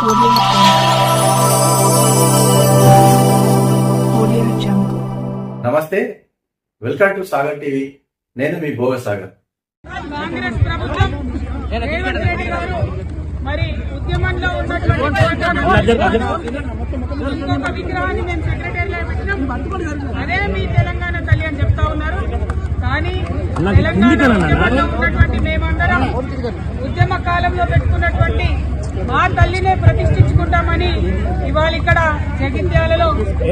Audio Audio Jungle. నమస్తే welcome to Sagar TV. నేను మీ భోగ సాగర్. కాంగ్రెస్ ప్రభుత్వం రేవంత్ రెడ్డి గారు మరి ఉద్యమంలో ఉన్నటువంటి ఇంకొక విగ్రహాన్ని మేము సెక్రటరీలో పెట్టినాం. అదే మీ తెలంగాణ తల్లి అని చెప్తా ఉన్నారు. కానీ తెలంగాణ ఉద్యమంలో ఉన్నటువంటి మేమందరం ఉద్యమ కాలంలో పెట్టుకున్నటువంటి మా తల్లినే ప్రతిష్ఠించుకుంటామని ఇవాళ ఇక్కడ జగిత్యాలలో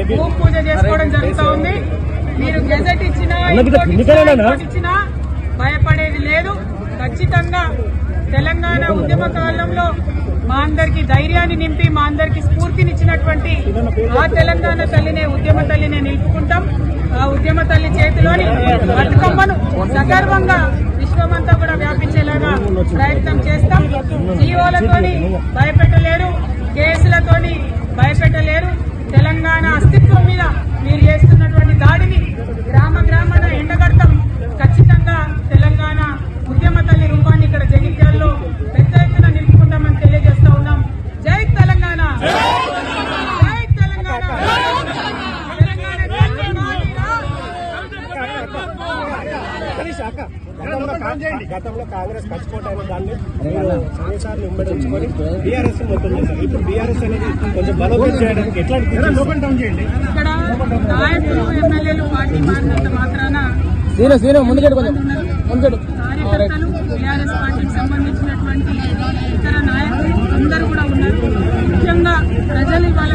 భూమి పూజ చేసుకోవడం జరుగుతూ ఉంది. మీరు గెజెట్ ఇచ్చినా ఇచ్చినా భయపడేది లేదు. ఖచ్చితంగా తెలంగాణ ఉద్యమ కాలంలో మా అందరికి ధైర్యాన్ని నింపి మా అందరికి స్ఫూర్తినిచ్చినటువంటి ఆ తెలంగాణ తల్లినే ఉద్యమ తల్లినే నిలుపుకుంటాం. ఆ ఉద్యమ తల్లి చేతిలోని బతుకమ్మను సగర్వంగా విశ్వమంతా కూడా వ్యాపించేలాగా ప్రయత్నం చేస్తాం. జీవోలతోని భయపెట్టలేరు కేసులతోని భయపెట్టలేరు. తెలంగాణ అస్తిత్వం మీద మీరు చేస్తున్నటువంటి దాడిని గతంలో కాంగ్- గతంలో కాంగ్రెస్ ఖర్చుకోవటానికి దాన్ని సంవత్సరాలు ఉమ్మడి ఉంచుకొని బీఆర్ఎస్ మొత్తం చేశారు. ఇప్పుడు బీఆర్ఎస్ అనేది కొంచెం బలోపేతం చేయడానికి ఎట్లా లోపల డౌన్ చేయండి. ఇక్కడ నాయకులు ఎమ్మెల్యేలు పార్టీ మారినంత మాత్రాన సీను సీను ముందుకెడు కొంచెం. ముందుకెడు కార్యకర్తలు టీఆర్ఎస్ పార్టీకి సంబంధించినటువంటి ఇతర నాయకులు అందరూ కూడా ఉన్నారు ముఖ్యంగా ప్రజలు ఇవాళ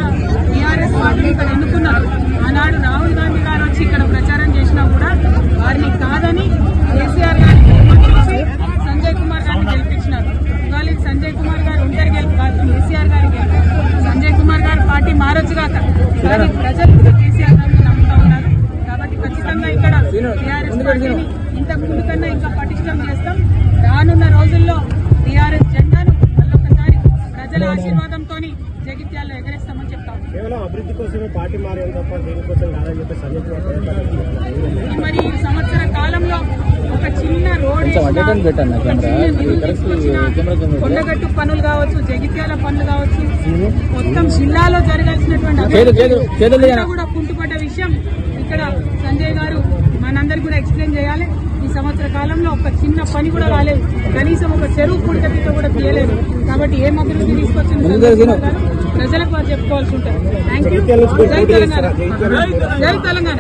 టీఆర్ఎస్ పార్టీని ఇక్కడ ఎన్నుకున్నారు ఆనాడు రాహుల్ గాంధీ గారు వచ్చి ఇక్కడ ప్రచారం చేసినా కూడా వారిని కాదని కేసీఆర్ గారిని బహుమతించి సంజయ్ కుమార్ గారిని గెలిపించినారు ఇవాళ ఈ సంజయ్ కుమార్ గారు ఒంటరి గెలుపు కాదు కేసీఆర్ గారి గెలుపు సంజయ్ కుమార్ గారు పార్టీ మారొచ్చు కాక కానీ ప్రజలు కేసీఆర్ గారిని నమ్ముతా ఉన్నారు. కాబట్టి ఖచ్చితంగా ఇక్కడ టీఆర్ఎస్ పార్టీని ఇంతకు ముందు కన్నా ఇంకా పటిష్టం చేస్తాం. రానున్న రోజుల్లో టీఆర్ఎస్ జెండాను మళ్ళొకసారి ప్రజల ఆశీర్వాదంతో జగిత్యాల్లో ఎగరేస్తామని చెప్తాం. కేవలం అభివృద్ధి కోసమే పార్టీ మారేది తప్ప దీనికోసం కాదని చెప్పి మరి సంవత్సర కాలంలో కొండగట్టు పనులు కావచ్చు జగిత్యాల పనులు కావచ్చు మొత్తం జిల్లాలో జరగాల్సినటువంటి కూడా కుంటుపడ్డ విషయం ఇక్కడ సంజయ్ గారు మనందరికి కూడా ఎక్స్ప్లెయిన్ చేయాలి. ఈ సంవత్సర కాలంలో ఒక చిన్న పని కూడా రాలేదు. కనీసం ఒక చెరువు పుడకతో కూడా తీయలేదు. కాబట్టి ఏం అభివృద్ధి తీసుకొచ్చింది ప్రజలకు చెప్పుకోవాల్సి ఉంటుంది. థ్యాంక్ యూ జై తెలంగాణ. జై తెలంగాణ.